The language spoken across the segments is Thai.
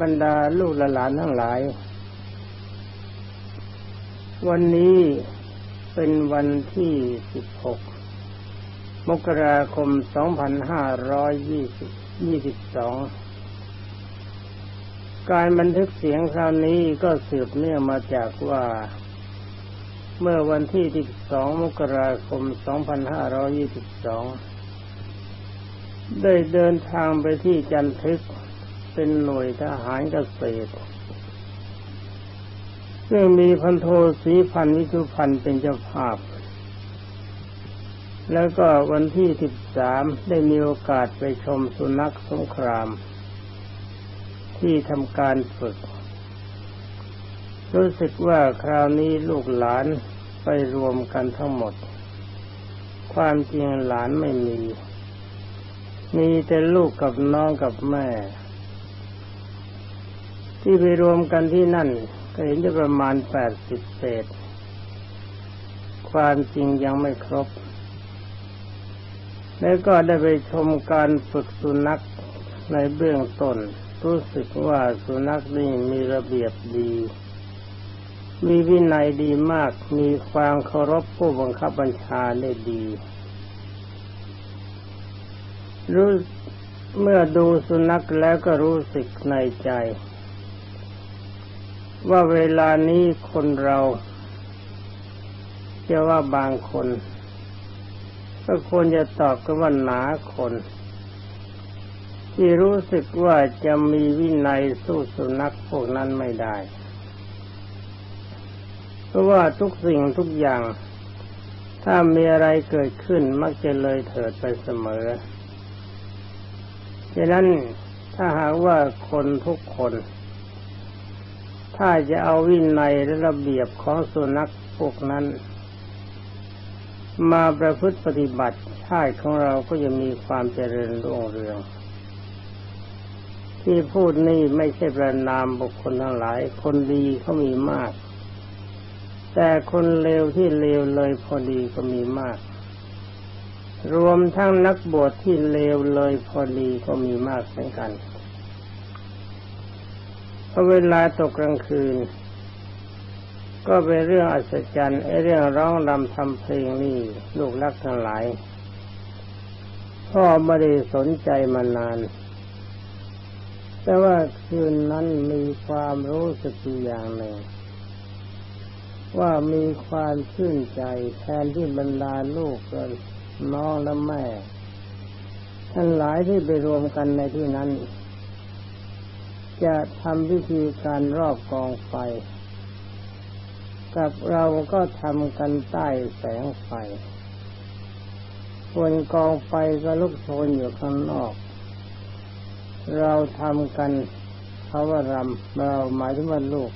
บรรดาลูกหลานทั้งหลาย วันนี้เป็นวันที่16มกราคม2522การบันทึกเสียงคราวนี้ก็สืบเนื่องมาจากว่า เมื่อวันที่12มกราคม2522ได้เดินทางไปที่จันทึก เป็นหน่วยทหารเกษตร ซึ่งมีพันโทศรีพันวิชุพันเป็นเจ้าภาพ แล้วก็วันที่13ได้มีโอกาสไปชมสุนัขสงคราม ที่ทำการฝึก รู้สึกว่าคราวนี้ลูกหลานไปรวมกันทั้งหมด ความจริงหลานไม่มีมีแต่ลูกกับน้องกับแม่ ที่ไปรวมกันที่นั่น ก็เห็นจะประมาณแปดสิบเศษ ความจริงยังไม่ครบ แล้วก็ได้ไปชมการฝึกสุนัขในเบื้องต้น รู้สึกว่าสุนัขนี่มีระเบียบดี มีวินัยดีมาก มีความเคารพผู้บังคับบัญชาได้ดีรู้เมื่อดูสุนัขแล้วก็รู้สึกในใจ ว่าเวลานี้คนเราจะว่าบางคน ก็ควรจะตอบกันว่าหนาคน ที่รู้สึกว่าจะมีวินัยสู้สุนัขพวกนั้นไม่ได้ เพราะว่าทุกสิ่งทุกอย่าง ถ้ามีอะไรเกิดขึ้นมักจะเลยเถิดไปเสมอฉะนั้นถ้าหากว่าคนทุกคน ถ้าจะเอาวินัยและระเบียบของสุนัขพวกนั้น มาประพฤติปฏิบัติชาติของเราก็จะมีความเจริญรุ่งเรือง ที่พูดนี่ไม่ใช่ประนามบุคคลทั้งหลาย คนดีเขามีมาก แต่คนเลวที่เลวเลยพอดีก็มีมาก รวมทั้งนักบวชที่เลวเลยพอดีก็มีมากเหมือนกัน พอเวลาตกกลางคืน ก็เป็นเรื่องอัศจรรย์ไอ้เรื่องร้องรำทำเพลงนี่ลูกรักทั้งหลาย พ่อไม่ได้สนใจมานาน แต่ว่าคืนนั้นมีความรู้สึกอย่างหนึ่ง ว่ามีความชื่นใจแทนที่บรรดาลูกน้องและแม่ ทั้งหลายที่ไปรวมกันในที่นั้น จะทำพิธีการรอบกองไฟ กับเราก็ทำกันใต้แสงไฟส่วนกองไฟก็ลุกโชนอยู่ข้างนอก เราทำกันเขาว่ารำเราหมายถึงว่าลูก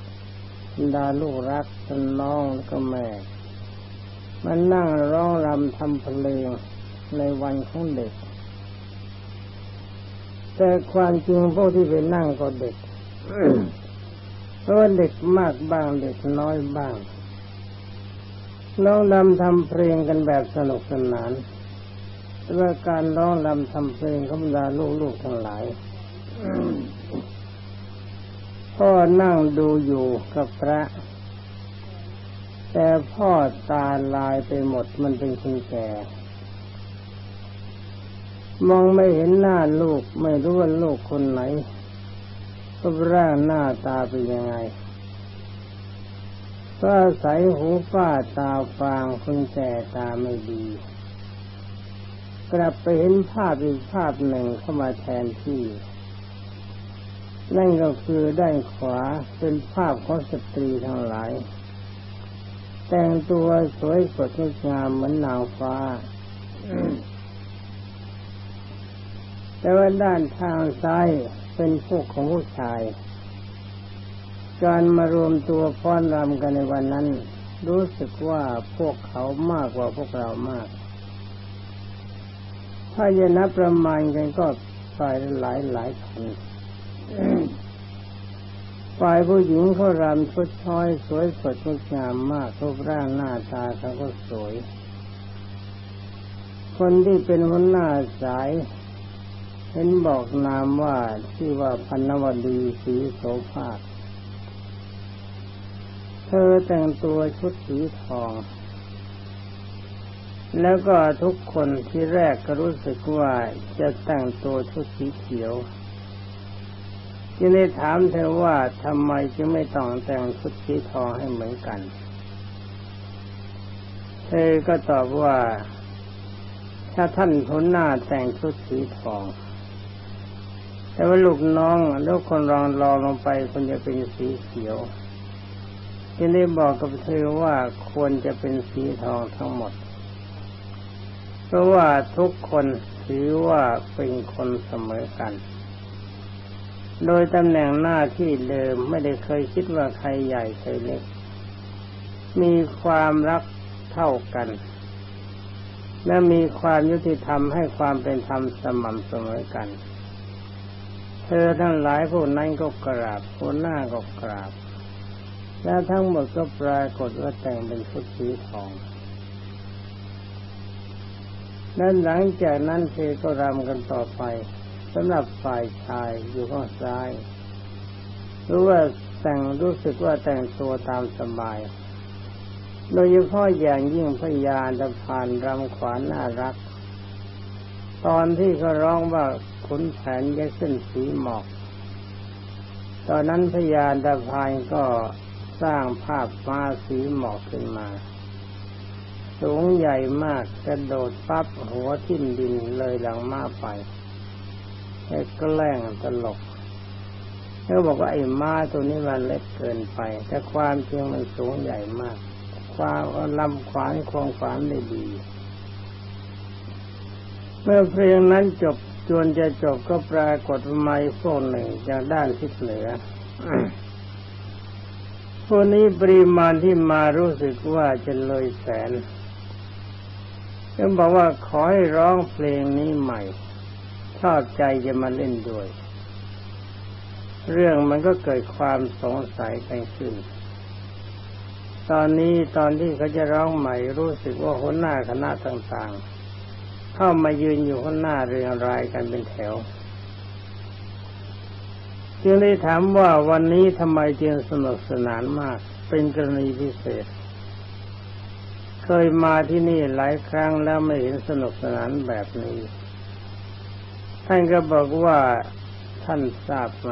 ดาลูกรักทนน้องแล้วก็แม่ มันนั่งร้องรำทำเพลงในวันของเด็ก แต่ความจริงพวกที่ไปนั่งก็เด็กเพราะว่าเด็กมากบ้างเด็กน้อยบ้างร้องรำทำเพลงกันแบบสนุกสนานแต่ว่าการร้องรำทำเพลงของบรรดาลูกๆทั้งหลายพ่อนั่งดูอยู่กับพระ แต่พ่อตาลายไปหมดมันเป็นคนแก่ มองไม่เห็นหน้าลูก ไม่รู้ว่าลูกคนไหนรูปร่างหน้าตาเป็นยังไงก็ใส่หูฝ้าตาฟางคนแก่ตาไม่ดี กลับไปเห็นภาพอีกภาพหนึ่งเข้ามาแทนที่ นั่นก็คือด้านขวาเป็นภาพของสตรีทั้งหลาย แต่งตัวสวยสดงดงามเหมือนนางฟ้า แต่ว่าด้านทางซ้ายเป็นพวกของผู้ชาย การมารวมตัวฟ้อนรำกันในวันนั้น รู้สึกว่าพวกเขามากกว่าพวกเรามาก ถ้าจะนับประมาณกันก็ฝ่ายหลายหลายพันฝ่ายผู้หญิงเขารำชุดช้อยสวยสดงดงามมากรูปร่างหน้าตาเขาก็สวย คนที่เป็นหัวหน้าสาย เห็นบอกนามว่าชื่อว่าพันวดีศรีโสภาคเธอแต่งตัวชุดสีทอง แล้วก็ทุกคนที่แรกก็รู้สึกว่าจะแต่งตัวชุดสีเขียวจึงได้ถามเธอว่าทำไมจึงไม่ต้องแต่งชุดสีทองให้เหมือนกัน เธอก็ตอบว่า ถ้าท่านทุนหน้าแต่งชุดสีทอง แต่ว่าลูกน้องแล้วคนรองรองลงไปคนจะเป็นสีเขียวจึงได้บอกกับเธอว่าควรจะเป็นสีทองทั้งหมด เพราะว่าทุกคนถือว่าเป็นคนเสมอกัน โดยตำแหน่งหน้าที่เดิมไม่ได้เคยคิดว่าใครใหญ่ใครเล็ก มีความรักเท่ากัน และมีความยุติธรรมให้ความเป็นธรรมสม่ำเสมอกัน เธอทั้งหลายผู้นั้นก็กราบผู้หน้าก็กราบ แล้วทั้งหมดก็ปรากฏว่าแต่งเป็นชุดสีทองนั้นหลังจากนั้นเธอก็รำกันต่อไปสำหรับฝ่ายชายอยู่ข้างซ้ายรู้ว่าแต่งรู้สึกว่าแต่งตัวตามสบาย โดยเฉพาะอย่างยิ่งพยาตะพานรำขวานน่ารัก ตอนที่เขาร้องว่าขุนแผนยายขึ้นสีหมอก ตอนนั้นพยาตะพานก็สร้างภาพฟ้าสีหมอกขึ้นมา สูงใหญ่มากกระโดดปั๊บหัวทิ่มดินเลยหลังม้าไปแค่แกล้งตลกเขาบอกว่าไอ้ม้าตัวนี้มันเล็กเกินไป แต่ความจริงมันสูงใหญ่มาก ความลำขวานควงขวานได้ดี เมื่อเพลงนั้นจบจวนจะจบก็ปรากฏไม้พวกหนึ่งจากด้านทิศเหนือพวกนี้ปริมาณที่มารู้สึกว่าจะเลยแสนก็บอกว่าขอให้ร้องเพลงนี้ใหม่ ชอบใจจะมาเล่นด้วย เรื่องมันก็เกิดความสงสัยกันขึ้น ตอนนี้ตอนที่เขาจะร้องใหม่รู้สึกว่าหัวหน้าคณะต่างๆ เข้ามายืนอยู่ข้างหน้าเรียงรายกันเป็นแถว จึงได้ถามว่าวันนี้ทำไมจึงสนุกสนานมาก เป็นกรณีพิเศษ เคยมาที่นี่หลายครั้งแล้วไม่เห็นสนุกสนานแบบนี้ ท่านก็บอกว่าท่านทราบไหม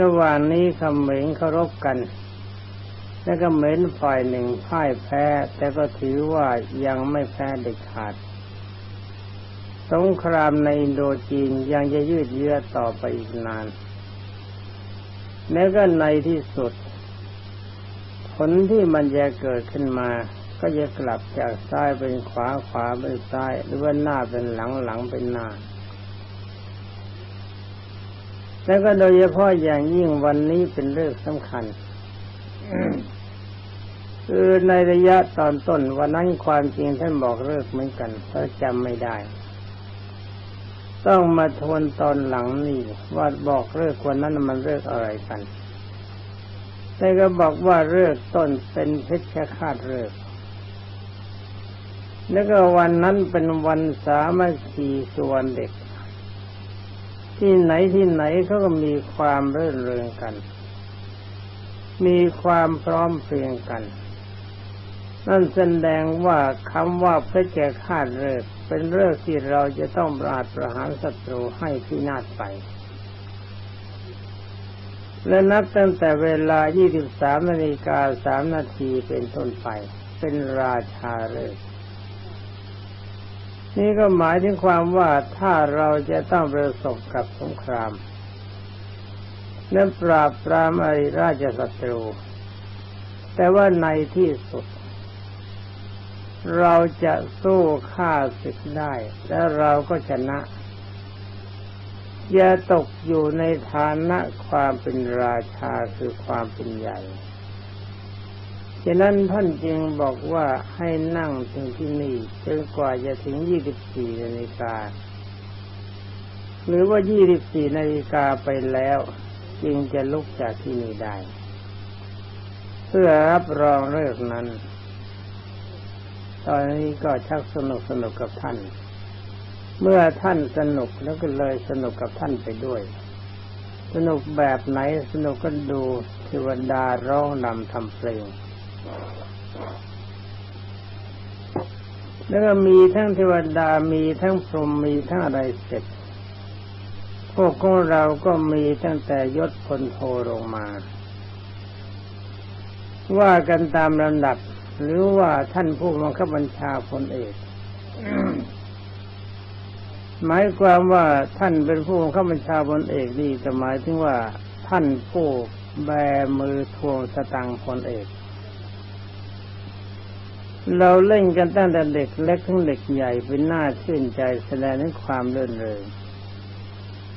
ระหว่างนี้คำเหม็นเคารพกัน แล้วก็เหม็นฝ่ายหนึ่งพ่ายแพ้ แต่ก็ถือว่ายังไม่แพ้เด็ดขาด สงครามในอินโดจีนยังจะยืดเยื้อต่อไปอีกนาน แล้วก็ในที่สุด ผลที่มันจะเกิดขึ้นมา ก็จะกลับจากซ้ายเป็นขวาขวาเป็นซ้าย หรือว่าหน้าเป็นหลังหลังเป็นหน้าแล้วก็โดยเฉพาะอย่างยิ่งวันนี้เป็นเรื่องสำคัญ คือในระยะตอนต้นวันนั้นความจริงท่านบอกเลิกเหมือนกันเพราะจำไม่ได้ ต้องมาทวนตอนหลังนี่ว่าบอกเลิกวันนั้นมันเลิกอะไรกันแต่ก็บอกว่าเลิกต้นเป็นเพชฌฆาตเลิกแล้วก็วันนั้นเป็นวันสามัคคีส่วนเด็ก ที่ไหนที่ไหนเขาก็มีความเรื่นเริงกัน มีความพร้อมเพรียงกัน นั่นแสดงว่าคำว่าพระแก่ฆาเลิกเป็นเรื่องที่เราจะต้องปราดประหารศัตรูให้พินาศไป และนับตั้งแต่เวลา 23นาฬิกา3นาทีเป็นต้นไป เป็นราชาเลิกนี่ก็หมายถึงความว่าถ้าเราจะต้องประสบกับสงคราม และปราบปรามอริราชศัตรู แต่ว่าในที่สุด เราจะสู้ฆ่าศึกได้ และเราก็ชนะ อย่าตกอยู่ในฐานะความเป็นราชาคือความเป็นใหญ่ฉะนั้นท่านจึงบอกว่าให้นั่งถึงที่นี่จนกว่าจะถึง24นาฬิกา หรือว่า24นาฬิกาไปแล้ว จึงจะลุกจากที่นี่ได้ เพื่อรับรองเลิกนั้น ตอนนี้ก็ชักสนุกสนุกกับท่าน เมื่อท่านสนุกแล้วก็เลยสนุกกับท่านไปด้วย สนุกแบบไหนสนุกก็ดูเทวดาร้องนำทำเพลงแล้วก็มีทั้งเทวดามีทั้งพรหมมีทั้งอะไรเสร็จ วกของเราก็มีตั้งแต่ยศพลโทลงมา ว่ากันตามลำดับ หรือว่าท่านผู้บังคับบัญชาพลเอกหมายความว่าท่านเป็นผู้บังคับบัญชาพลเอกนี่จะหมายถึงว่าท่านผู้แบมือทวงสตังค์พลเอก เราเล่นกันตั้งแต่เด็กเล็กถึงเด็กใหญ่เป็นหน้าชื่นใจแสดงถึงความเลื่นเริง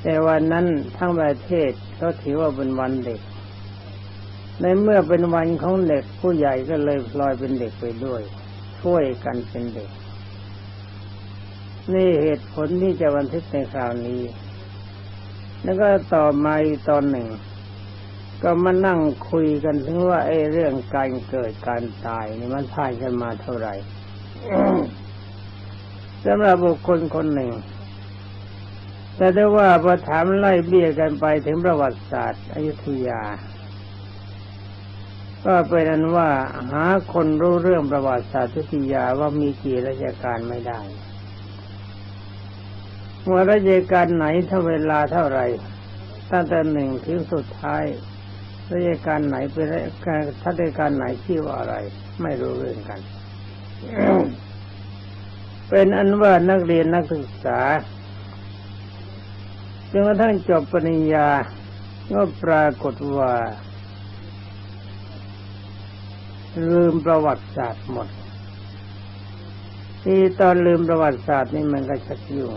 แต่วันนั้นทั้งประเทศเขาถือว่าเป็นวันเด็ก ในเมื่อเป็นวันของเด็กผู้ใหญ่ก็เลยพลอยเป็นเด็กไปด้วย ช่วยกันเป็นเด็ก นี่เหตุผลที่จะบันทึกในคราวนี้ แล้วก็ต่อมาอีกตอนหนึ่ง ก็มานั่งคุยกันถึงว่าไอ้เรื่องการเกิดการตายนี่มันผ่านกันมาเท่าไหร่สำหรับบุคคลคนหนึ่ง แต่ได้ว่าพอถามไล่เบี้ยกันไปถึงประวัติศาสตร์อยุธยา ก็เป็นนั้นว่าหาคนรู้เรื่องประวัติศาสตร์อยุธยาว่ามีกี่ราชการไม่ได้ว่าราชการไหนถ้าเวลาเท่าไหร่ตั้งแต่หนึ่งถึงสุดท้ายราชการไหนเป็นราชการถ้าราชการไหนชื่อว่าอะไร ไม่รู้เรื่องกัน เป็นอันว่านักเรียนนักศึกษา จนกระทั่งจบปริญญาก็ปรากฏว่า ลืมประวัติศาสตร์หมด ที่ตอนลืมประวัติศาสตร์นี่มันก็ชักยุ่ง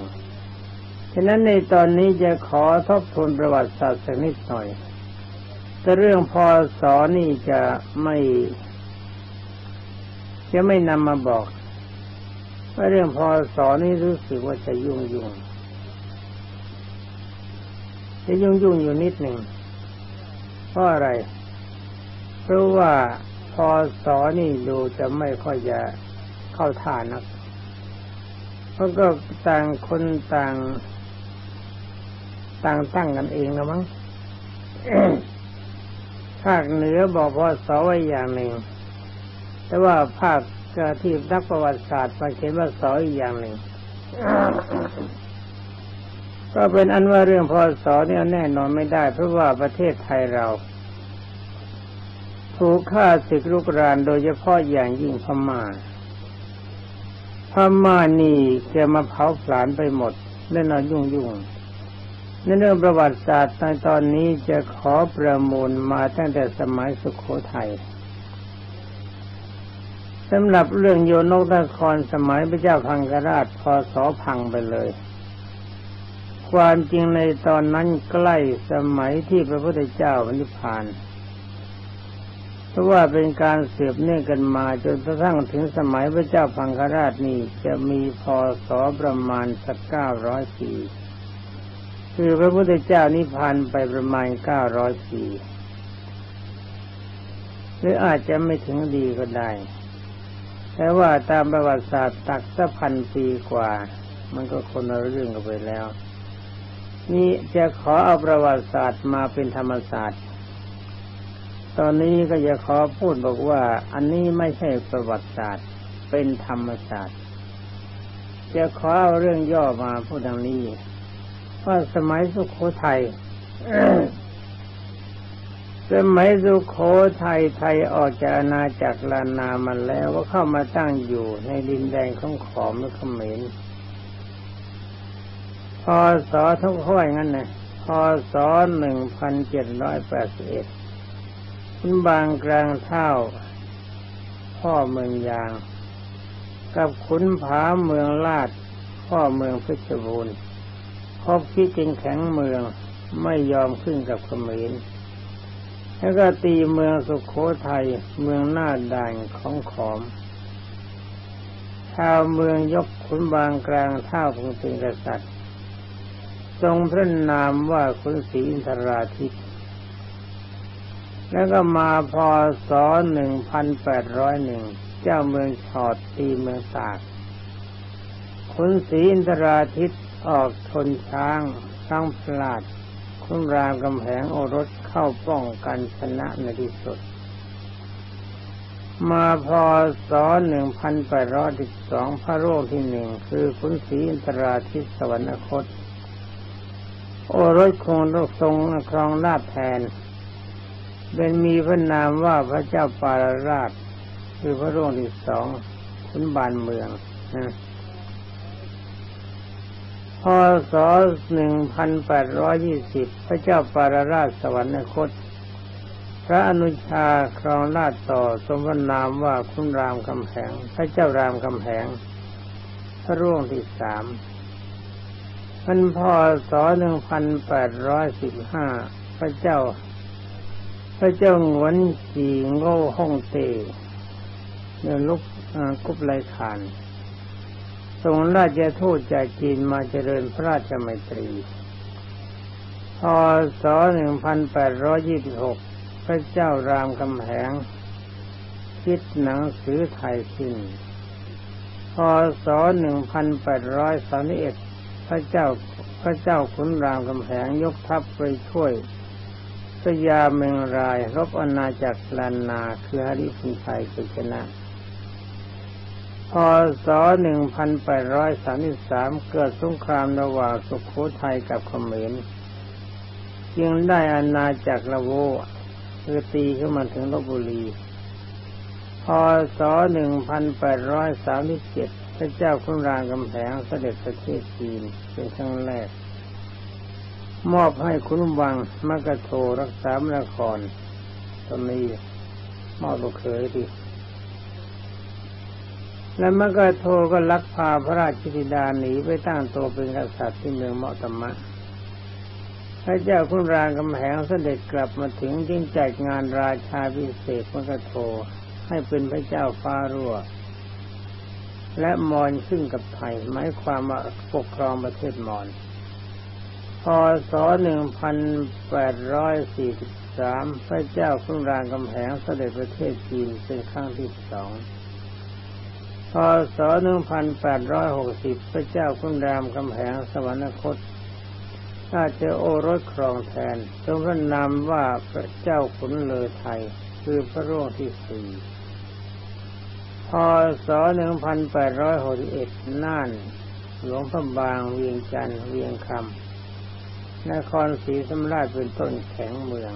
ฉะนั้นในตอนนี้จะขอทบทวนประวัติศาสตร์สักนิดหน่อย แต่เรื่องพอสอนี่จะไม่ จะไม่นำมาบอกว่าเรื่องพอสอนี่รู้สึกว่าจะยุ่งยุ่ง จะยุ่งยุ่งอยู่นิดหนึ่งเพราะอะไร เพราะว่าพอสอนี่ดูจะไม่ค่อยจะเข้าท่านักเพราะก็ต่างคนต่าง ต่างตั้งกันเองนะมั้งภาคเหนือบอกพอสอไว้อย่างหนึ่ง แต่ว่าภาคที่นักประวัติศาสตร์มาเขียนว่าสออีกอย่างหนึ่ง ก็เป็นอันว่าเรื่องพอสอเนี่ยแน่นอนไม่ได้ เพราะว่าประเทศไทยเรา ถูกฆ่าศึกลุกรานโดยเฉพาะอย่างยิ่งพม่าพม่านี่แกมาเผาผลาญไปหมดเล่นอายุ่งยุ่งในเรื่องประวัติศาสตร์ในตอนนี้จะขอประมูลมาตั้งแต่สมัยสุขโขทัยสำหรับเรื่องโยนกนครสมัยพระเจ้าพังกราชพศพังไปเลย ความจริงในตอนนั้นใกล้สมัยที่พระพุทธเจ้านิพพานเพราะว่าเป็นการเสืบเนื่องกันมาจนกระทั่งถึงสมัยพระเจ้าพังคราชนี่จะมีพศประมาณสักเก้าร้อยปีคือพระพุทธเจ้านิพพานไปประมาณเก้าร้อยปีหรืออาจจะไม่ถึงดีก็ได้ แต่ว่าตามประวัติศาสตร์ตักสักพันปีกว่า มันก็คนละเรื่องกันไปแล้ว นี่จะขอเอาประวัติศาสตร์มาเป็นธรรมศาสตร์ ตอนนี้ก็จะขอพูดบอกว่า อันนี้ไม่ใช่ประวัติศาสตร์ เป็นธรรมศาสตร์ จะขอเอาเรื่องย่อมาพูดดังนี้ว่าสมัยสุขโขทัยสมัยสุโขทัยไทยออกจากอาณาจักรลานามันแล้วก็เข้ามาตั้งอยู่ในดินแดนของขอมและเขมร พศทุกข้อยงั้นนะพศหนึ่งพันเจ็ดร้อยแปดสิบเอ็ดคุณบางกลางเท่า พ่อเมืองยาง กับขุนผาเมืองลาด พ่อเมืองเพชรบูรณ์พบคิดจริงแข็งเมืองไม่ยอมขึ้นกับเขมรแล้วก็ตีเมืองสุขโขทัยเมืองหน้าด่านของขอม ชาวเมืองยกขุนบางกลางเท่าคงเป็นกษัตริย์ ทรงพระนามว่าขุนศรีอินทราทิตแล้วก็มาพศหนึ่งพันแปดร้อยหนึ่งเจ้าเมืองชอดตีเมืองตากคขุนศรีอินทราทิตออกทนช้างช้างพลาด คุณรามกำแหงโอรสเข้าป้องกันชนะในที่สุด มาพศ1812พระโรคที่หนึ่งคือขุนศรีอินทราทิตสวรรคต โอรสคงต้องทรงครองราชแทน เป็นมีพระนามว่าพระเจ้าปาราราช คือพระโรคที่สองขุนบานเมืองนะพศ1820พระเจ้าปาราราชสวรรคต พระอนุชาครองราชต่อสมนามว่าคุณรามคำแหง พระเจ้ารามคำแหง พระร่วงที่สาม พันพ่อศหนึ่งพันแปดร้อยสิบห้าพระเจ้า พระเจ้าหวนจีโง่ห้องเต้เนื้อลุกกุบไลขานทรงราชทูตจากจีนมาเจริญพระราชมัยตรี พศหนึ่งพันแปดร้อยยี่สิบหกพระเจ้ารามคำแหง คิดหนังสือไทยสิ้น พศหนึ่งพันแปดร้อยสามสิบเอ็ด พระเจ้าพระเจ้าขุนรามคำแหงยกทัพไปช่วยสยาเมงรายรบอาณาจักรลานนาคือฮาริพุนชัยกุชนะ พศ 1833 เกิดสงครามระหว่างสุขโขทัยกับเขมรจึงได้อาณาจักรละโวคือตีขึ้นมาถึงลบบุรี พศ 1837 พระเจ้าคุนรางกำแพงเสด็จประเทศจีนเป็นครั้งแรก มอบให้คุณวังมกโทรักษามนครตอนนี้มอบลูกเขยดีแล้วมันก็โทรก็ลักพาพระราชธิดาหนีไปตั้งตัวเป็นกษัตริย์ที่เมืองเมาตมะพระเจ้าคุณรางกำแหงเสด็จกลับมาถึงยิ่งจัดงานราชาพิเศษมันก็โทให้เป็นพระเจ้าฟ้ารั่ว และมอนขึ้นกับไทยหมายความว่าปกครองประเทศมอนพศ1843 พระเจ้าคุณรางกำแหงเสด็จประเทศจีนเป็นครั้งที่สองพศ1860 พระเจ้าคุณรามคำแหงสวรรคตถ้าเจอโอรสครองแทนทรงพระนามว่าพระเจ้าขุนเลอไทย คือพระร่วงที่สี่ พศ1861 น่าน หลวงพระบางเวียงจันทร์เวียงคำนครศรีธรรมราชเป็นต้นแข็งเมือง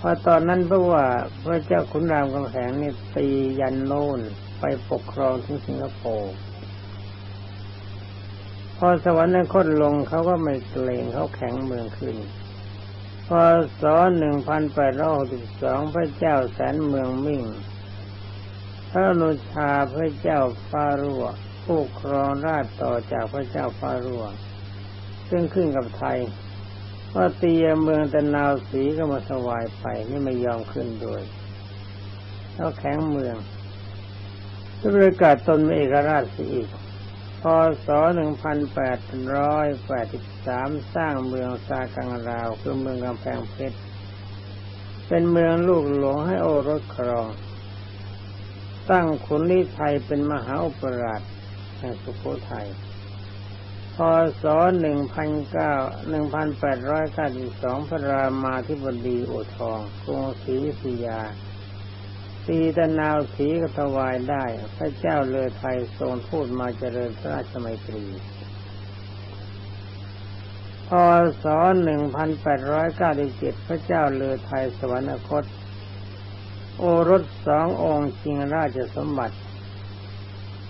พอตอนนั้นเพราะว่าพระเจ้าขุนรามคำแหงนี่ตียันโน่นไปปกครองที่สิงคโปร์พอสวรรคตลงเขาก็ไม่เกรงเขาแข็งเมืองขึ้นพอศ1862 พระเจ้าแสนเมืองมิ่ง พระนุชาพระเจ้าฟารัวผู้ครองราชต่อจากพระเจ้าฟารัวซึ่งขึ้นกับไทยว่าเตียเมืองตะนาวสีก็มาสวายไปนี่ไม่ยอมขึ้นด้วยเขาแข็งเมืองจะประกาศตนเป็นเอกราชสีอีกพศ1883 สร้างเมืองซากังราว คือเมืองกำแพงเพชร เป็นเมืองลูกหลวงให้โอรสครอง ตั้งขุนลีไทยเป็นมหาอุปราชแห่งสุโขทัยพศ1892พระรามาธิบดีโอทองกรุงศรีวิทยาตีตะนาวสีก็ถวายได้ พระเจ้าเลอไทยทรงทูตมาเจริญพระราชมัยตรีพศ 1897 พระเจ้าเลอไทยสวรรคต โอรสสององค์ชิงราชสมบัติ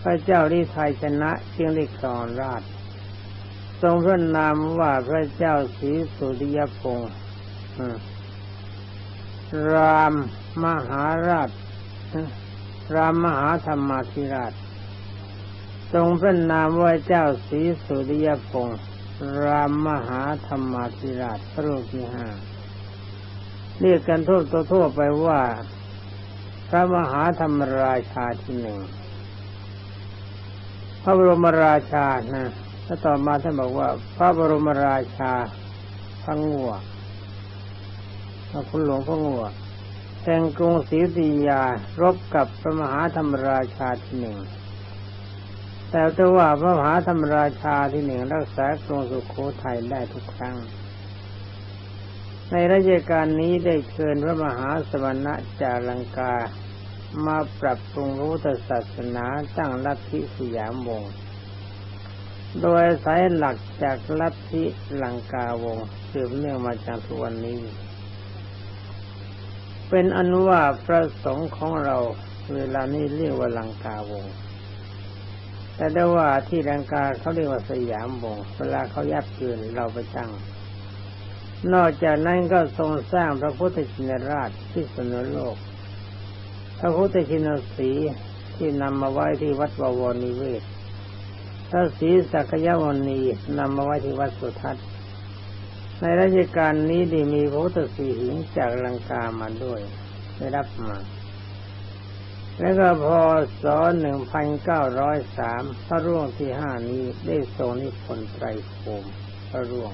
พระเจ้าลิไทยชนะเชียงลิครองราช ทรงพระนามว่าพระเจ้าศรีสุริยพงศ์รามมหาราช รามมหาธรรมาธิราช ทรงพระนามว่าเจ้าศรีสุริยพงศ์รามมหาธรรมาธิราชพระองค์ที่ห้าเรียกกันทั่วทั่วไปว่า พระมหาธรรมราชาที่หนึ่งพระบรมราชานะถ้าต่อมาท่านบอกว่า พระบรมราชาพระงัวพระคุณหลวงพระงัวแห่งกรุงศรีอยุธยารบกับพระมหาธรรมราชาที่หนึ่งแต่ถ้าว่าพระมหาธรรมราชาที่หนึ่งรักษากรุงสุโขทัยได้ทุกครั้ง ในราชการนี้ได้เชิญพระมหาสมณจารังกา มาปรับปรุงรู้ตศาสนาตั้งลัทธิสยามวงศ์โดยสายหลักจากลัทธิลังกาวงศ์สืบเนื่องมาจากทุกวันนี้ เป็นอนุว่าพระสงฆ์ของเราเวลานี้เรียกว่าลังกาวงศ์แต่ได้ว่าที่ลังกาเขาเรียกว่าสยามวงศ์เวลาเขายับยืนเราไปตั้ง นอกจากนั้นก็ทรงสร้างพระพุทธชินราชที่สนโลก พระพุทธชินสีที่นำมาไว้ที่วัดบวรนิเวศ พระศรีสักยวณีนำมาไว้ที่วัดสุทัศน์ ในราชการนี้ด้มีพระพุทธสีหิงจากลังกามาด้วยได้รับมาแล้วก็พศ1903 พระร่วงที่ห้านี้ได้ทรงนิพนธ์ไตรโคมพระร่วง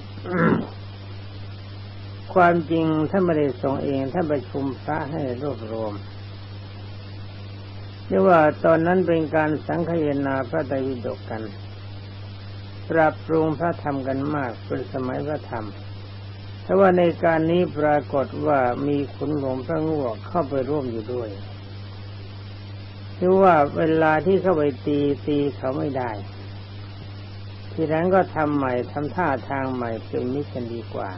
ความจริงท่านไม่ได้ทรงเองท่านประชุมพระให้รวบรวมเรียกว่าตอนนั้นเป็นการสังคยนาพระไตรปิฎกกัน ปรับปรุงพระธรรมกันมากเป็นสมัยพระธรรมแต่ว่าในการนี้ปรากฏว่ามีขุนหลวงพระงวเข้าไปร่วมอยู่ด้วยคือว่าเวลาที่เข้าไปตีตีเขาไม่ได้ ทีนั้นก็ทำใหม่ทำท่าทางใหม่เป็นมิตรกันดีกว่า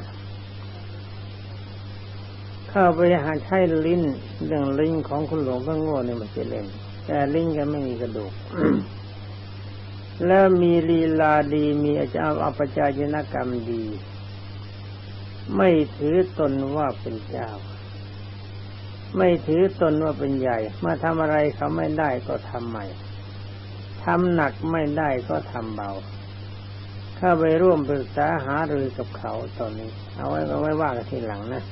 เข้าไปหาใช้ลิ้นเรื่องลิ้นของคุณหลวงพระโง่เนี่ยมันจะเล่น แต่ลิ้นก็ไม่มีกระดูก แล้วมีลีลาดีมีอาจารย์อปจายนกรรมดี ไม่ถือตนว่าเป็นเจ้า ไม่ถือตนว่าเป็นใหญ่มาทำอะไรเขาไม่ได้ก็ทำใหม่ทำหนักไม่ได้ก็ทำเบาเข้าไปร่วมปรึกษาหารือกับเขาตอนนี้ เอาไว้เอาไว้ว่ากันทีหลังนะ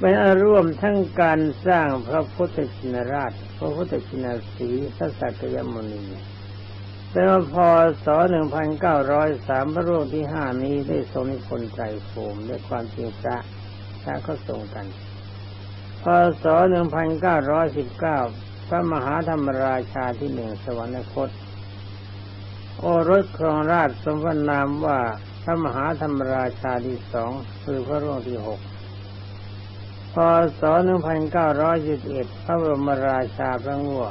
เป็นอาร่วมทั้งการสร้างพระพุทธชินราช พระพุทธชินสีพระสักยมุนีเป็นว่าพศ1903พระร่วงที่ห้านี้ได้ทรงนิพนธ์ไตรโคมด้วยความจริงพระพระก็ทรงกัน พศ1919พระมหาธรรมราชาที่หนึ่งสวรรคต โอรสครองราชสมนามว่าพระมหาธรรมราชาที่สองคือพระร่วงที่หก พศ 1921 พระบรมราชาพระงัว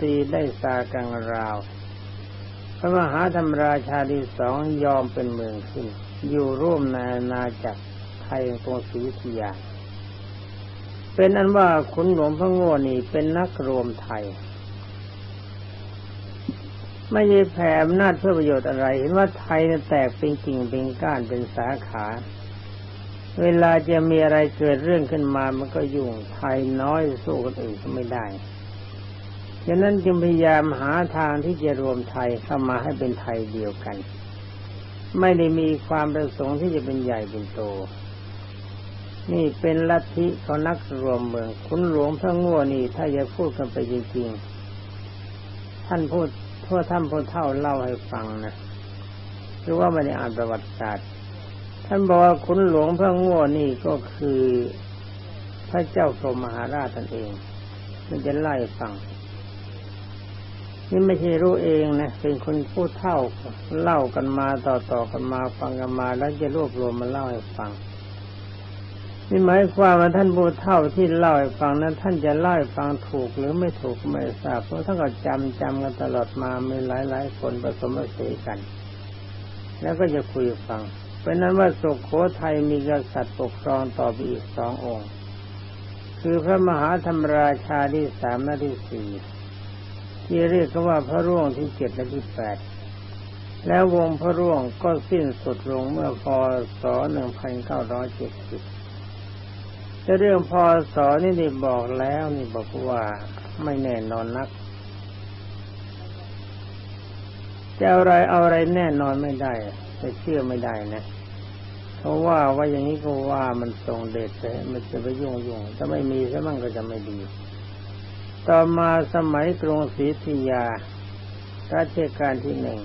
ตีได้สากังราว พระมหาธรรมราชาที่สองยอมเป็นเมืองขึ้น อยู่ร่วมในอาณาจักรไทยกรุงศรีอยุธยา เป็นอันว่าขุนหลวงพระโง่นี่เป็นนักรวมไทย ไม่ใช่แผ่อำนาจเพื่อประโยชน์อะไร เห็นว่าไทยเนี่ยแตกเป็นกิ่งเป็นก้านเป็นสาขา เวลาจะมีอะไรเกิดเรื่องขึ้นมามันก็ยุ่งไทยน้อยสู้คนอื่นก็ไม่ได้ฉะนั้นจึงพยายามหาทางที่จะรวมไทยเข้ามาให้เป็นไทยเดียวกัน ไม่ได้มีความประสงค์ที่จะเป็นใหญ่เป็นโต นี่เป็นลัทธิเขานักรวมเมืองคุณหลวงพระง่วนี่ถ้าจะพูดกันไปจริงๆ ท่านพูดทั่วท่านพูดเท่าเล่าให้ฟังนะหรือว่าไม่ได้อ่านประวัติศาสตร์ ท่านบอกว่าคุณหลวงพระง่วนี่ก็คือพระเจ้าพรมมหาราชตนเอง มันจะไล่ฟัง นี่ไม่ใช่รู้เองนะ เป็นคนพูดเท่าเล่ากันมาต่อๆกันมาฟังกันมา แล้วจะรวบรวมมาเล่าให้ฟังนี่หมายความว่าท่านพูดเท่าที่เล่าให้ฟังนั้นท่านจะเล่าให้ฟังถูกหรือไม่ถูกไม่ทราบเพราะท่านก็จำจำกันตลอดมามีหลายๆคนผสมผสานกัน แล้วก็จะคุยฟัง เป็นนั้นว่าสุโขทัยมีกษัตริย์ปกครองต่อไปอีกสององค์ คือพระมหาธรรมราชาที่สามและที่สี่ที่เรียกว่าพระร่วงที่เจ็ดและที่แปดแล้ววงพระร่วงก็สิ้นสุดลงเมื่อพศหนึ่งพันเก้าร้อยเจ็ดสิบจะเรื่องพศนี่ได้บอกแล้วนี่บอกว่าไม่แน่นอนนักจะอะไรเอาอะไรแน่นอนไม่ได้ จะเชื่อไม่ได้นะเพราะว่าว่าอย่างนี้ก็ว่ามันทรงเดชไปมันจะไปยุ่งยุ่งถ้าไม่มีซะมั่งก็จะไม่ดี ต่อมาสมัยกรุงศรีธยารัชกาลที่หนึ่ง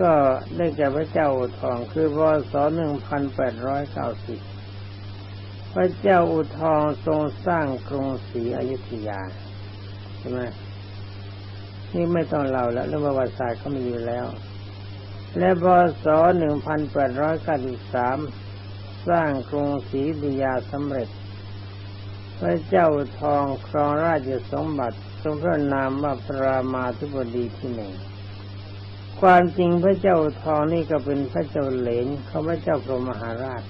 ก็ได้แก่พระเจ้าอุทองคือพศหนึ่งพันแปดร้อยเก้าสิบพระเจ้าอุทองทรงสร้างกรุงศรีอยุธยาใช่ไหมนี่ไม่ต้องเล่าแล้วเรื่องประวัติศาสตร์เขามีอยู่แล้ว และพศ1893 สร้างกรุงศรีอยุยาสำเร็จ พระเจ้าทองครองราชสมบัติทรงพระนามว่าพระรามาธิบดีที่หนึ่ง ความจริงพระเจ้าทองนี่ก็เป็นพระเจ้าเหลนเขาพระเจ้าพรมมหาราช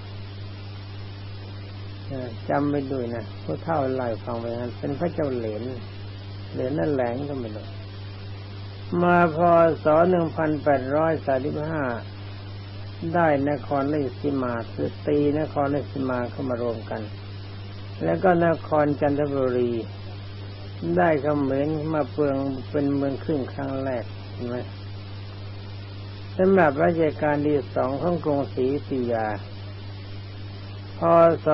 จำไม่ด้วยนะผู้เท่าไล่ฟังไปงั้นเป็นพระเจ้าเหลนเหลนนั่นแหลงก็ไม่รู้ มาพศ1835ได้นครราชสีมาคือตีนครราชสีมาเข้ามารวมกัน แล้วก็นครจันทบุรี ได้เขมรมาเปลืองเป็นเมืองครึ่งครั้งแรกเห็นไหมสำหรับราชการที่สองของกรุงศรีอยุธยา พศ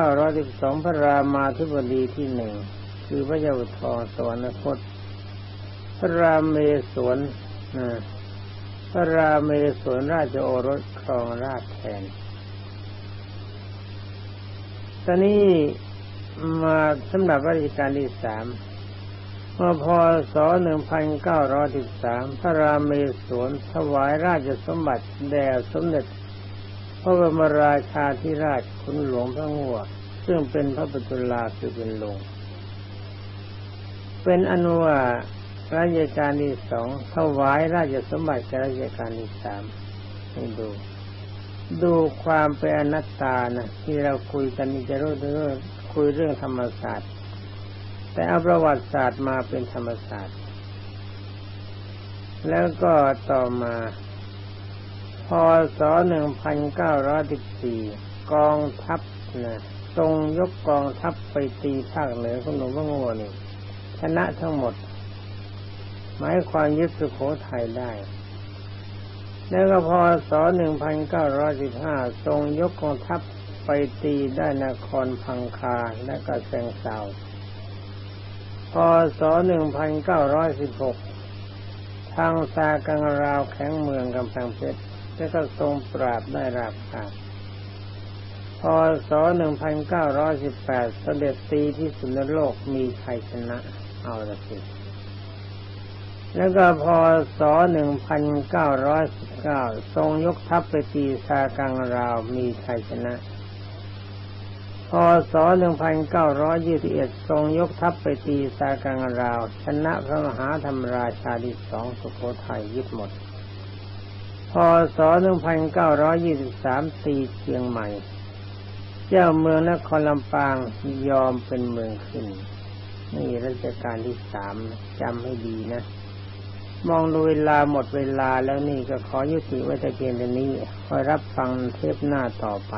1912พระรามาธิบดีที่หนึ่งคือพระเจ้าทองสวรรคต พระรามเมศวรพระรามเมศวรราชโอรสครองราชแทน ตอนนี้มาสำหรับราชการที่สามเมื่อพศ1913 พระรามเมศวรถวายราชสมบัติแด่สมเด็จพระบรมราชาธิราชคุณหลวงพระงัวซึ่งเป็นพระปตุลาคือเป็นหลวงเป็นอนุว่า ราชการที่สองถวายราชสมบัติแก่ราชการที่สามให้ดู ดูความเป็นอนัตตานะที่เราคุยกันนี่จะรู้เรื่องคุยเรื่องธรรมศาสตร์ แต่เอาประวัติศาสตร์มาเป็นธรรมศาสตร์ แล้วก็ต่อมาพศ1914กองทัพนะทรงยกกองทัพไปตีภาคเหนือของหลวงพ่อโง่นี่ชนะทั้งหมด หมายความยึดสุโขทัยได้ แล้วก็พอศ1915 ทรงยกกองทัพไปตีได้นครพังคาและก็แซงเซาพศ1916 ทางซากังราวแข็งเมืองกำแพงเพชรแล้วก็ทรงปราบได้ราบคาบพศ1918 เสด็จตีที่สุนโลกมีชัยชนะ เอาละสิ แล้วก็พศ1919 ทรงยกทัพไปตีซากังราวมีชัยชนะ พศ1921 ทรงยกทัพไปตีซากังราว ชนะพระมหาธรรมราชาที่สองสุโขทัยยึดหมด พศ1923 ตีเชียงใหม่ เจ้าเมืองนครลำปางยอมเป็นเมืองขึ้น นี่รัชกาลที่สามจำให้ดีนะ มองดูเวลาหมดเวลาแล้วนี่ก็ขอยุติไว้แต่เพียงเท่านี้คอยรับฟังเทปหน้าต่อไป